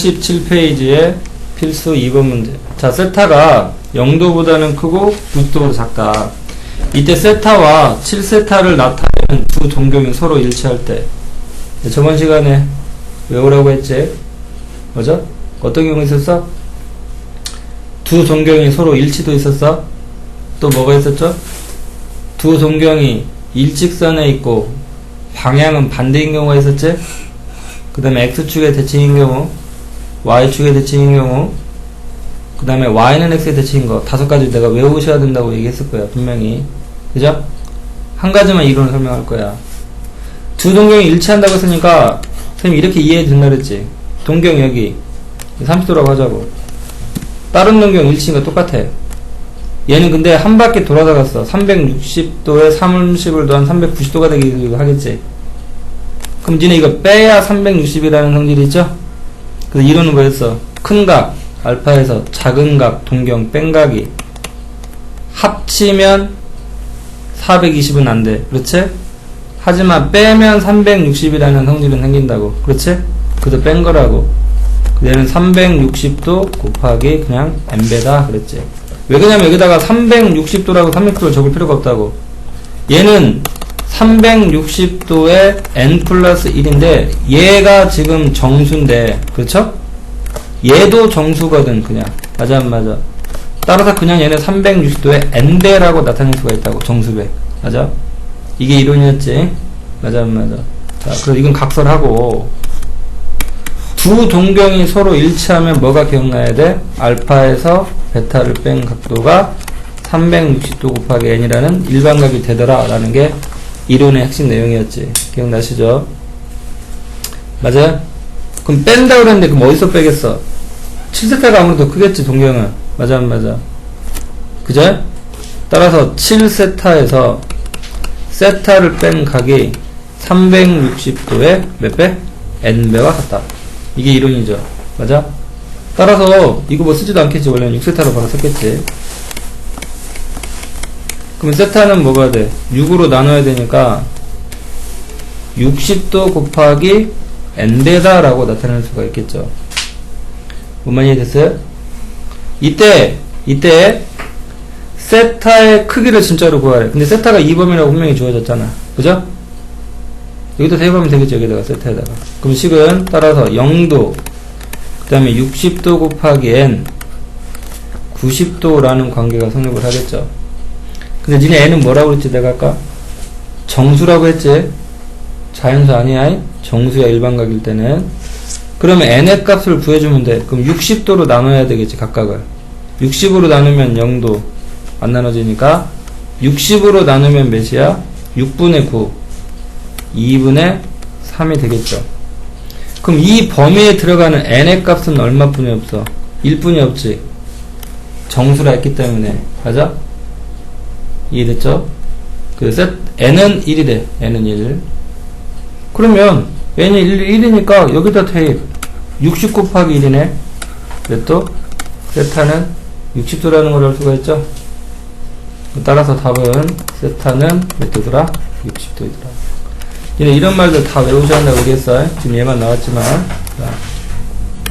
17페이지의 필수 2번 문제. 자, 세타가 0도보다는 크고 90도보다 작다. 이때 세타와 7세타를 나타내는 두 동경이 서로 일치할 때. 네, 저번 시간에 외우라고 했지? 뭐죠? 어떤 경우 있었어? 두 동경이 서로 일치도 있었어? 또 뭐가 있었죠? 두 동경이 일직선에 있고 방향은 반대인 경우가 있었지? 그 다음에 X축의 대칭인 경우 Y축의 대칭인 경우 그 다음에 Y는 X의 대칭인 거 다섯 가지 내가 외우셔야 된다고 얘기했을 거야 분명히. 그죠? 한 가지만 이론을 설명할 거야. 두 동경이 일치한다고 했으니까 선생님 이렇게 이해해 준다 그랬지? 동경 여기 30도라고 하자고. 다른 동경 일치인 거 똑같아. 얘는 근데 한 바퀴 돌아다갔어. 360도에 30을 더한 390도가 되기 하겠지. 그럼 니네 이거 빼야 360이라는 성질이 있죠? 그래서 이론은 뭐였어? 큰 각, 알파에서 작은 각, 동경, 뺀각이 합치면 420은 안 돼. 그렇지? 하지만 빼면 360이라는 성질은 생긴다고. 그렇지? 그래서 뺀 거라고. 얘는 360도 곱하기 그냥 n배다. 그랬지. 왜 그러냐면 여기다가 360도라고 360도를 적을 필요가 없다고. 얘는 360도에 n 플러스 1인데 얘가 지금 정수인데 그렇죠? 얘도 정수거든 그냥 맞아 안 맞아 따라서 그냥 얘는 360도에 n배라고 나타낼 수가 있다고 정수배 맞아? 이게 이론이었지 맞아 안 맞아 자 그래서 이건 각설하고 두 동경이 서로 일치하면 뭐가 기억나야 돼? 알파에서 베타를 뺀 각도가 360도 곱하기 n이라는 일반각이 되더라 라는 게 이론의 핵심 내용이었지. 기억나시죠? 맞아요? 그럼 뺀다 그랬는데 그럼 어디서 빼겠어? 7세타가 아무래도 크겠지, 동경은. 맞아, 안 맞아? 그죠? 따라서 7세타에서 세타를 뺀 각이 360도에 몇 배? n배와 같다. 이게 이론이죠. 맞아? 따라서 이거 뭐 쓰지도 않겠지. 원래는 6세타로 바로 썼겠지. 그럼 세타는 뭐가 돼? 6으로 나눠야 되니까 60도 곱하기 n배다 라고 나타낼 수가 있겠죠. 뭔 말이 됐어요? 이때 이때 세타의 크기를 진짜로 구하래. 근데 세타가 2범이라고 분명히 주어졌잖아. 그죠? 여기도 대입하면 되겠죠. 여기다가 세타에다가. 그럼 식은 따라서 0도 그 다음에 60도 곱하기 n 90도라는 관계가 성립을 하겠죠. 근데 니네 애는 뭐라고 그랬지 내가 아까? 정수라고 했지? 자연수 아니야? 정수야 일반각일 때는 그러면 n의 값을 구해주면 돼 그럼 60도로 나눠야 되겠지 각각을 60으로 나누면 0도 안 나눠지니까 60으로 나누면 몇이야? 6분의 9 2분의 3이 되겠죠 그럼 이 범위에 들어가는 n의 값은 얼마뿐이 없어? 1분이 없지 정수라 했기 때문에 맞아? 이해됐죠? 그 셋, n은 1이래. n은 1. 그러면 n이 1, 1이니까 여기다 대입. 60 곱하기 1이네. 몇 도? 세타는 60도라는 걸 알 수가 있죠? 따라서 답은 세타는 몇 도더라? 60도이더라. 얘네 이런 말들 다 외우셔야 한다고 그랬어. 지금 얘만 나왔지만. 자.